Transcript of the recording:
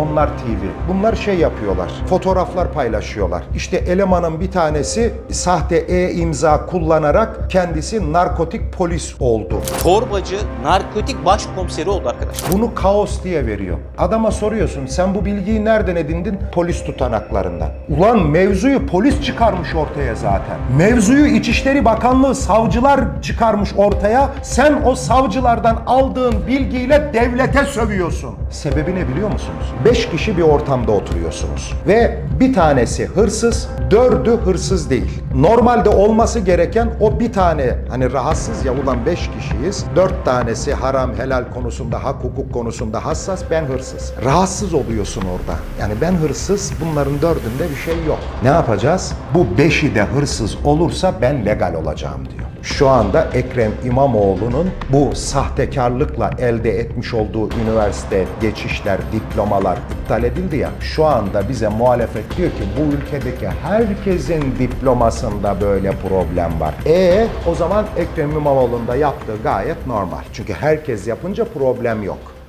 Onlar TV. Bunlar şey yapıyorlar. Fotoğraflar paylaşıyorlar. İşte elemanın bir tanesi sahte e-imza kullanarak kendisi narkotik polis oldu. Torbacı narkotik başkomiseri oldu arkadaşlar. Bunu kaos diye veriyor. Adama soruyorsun sen bu bilgiyi nereden edindin? Polis tutanaklarından. Ulan mevzuyu polis çıkarmış ortaya zaten. Mevzuyu İçişleri Bakanlığı savcılar çıkarmış ortaya. Sen o savcılardan aldığın bilgiyle devlete sövüyorsun. Sebebi ne biliyor musunuz? Beş kişi bir ortamda oturuyorsunuz. Ve bir tanesi hırsız, dördü hırsız değil. Normalde olması gereken o bir tane hani rahatsız ya ulan beş kişiyiz. Dört tanesi haram helal konusunda, hak hukuk konusunda hassas ben hırsız. Rahatsız oluyorsun orada. Yani ben hırsız bunların dördünde bir şey yok. Ne yapacağız? Bu beşi de hırsız olursa ben legal olacağım diyor. Şu anda Ekrem İmamoğlu'nun bu sahtekarlıkla elde etmiş olduğu üniversite geçişler, diplomalar iptal edildi ya. Şu anda bize muhalefet diyor ki bu ülkedeki herkesin diplomasında böyle problem var. E o zaman Ekrem İmamoğlu'nun da yaptığı gayet normal. Çünkü herkes yapınca problem yok.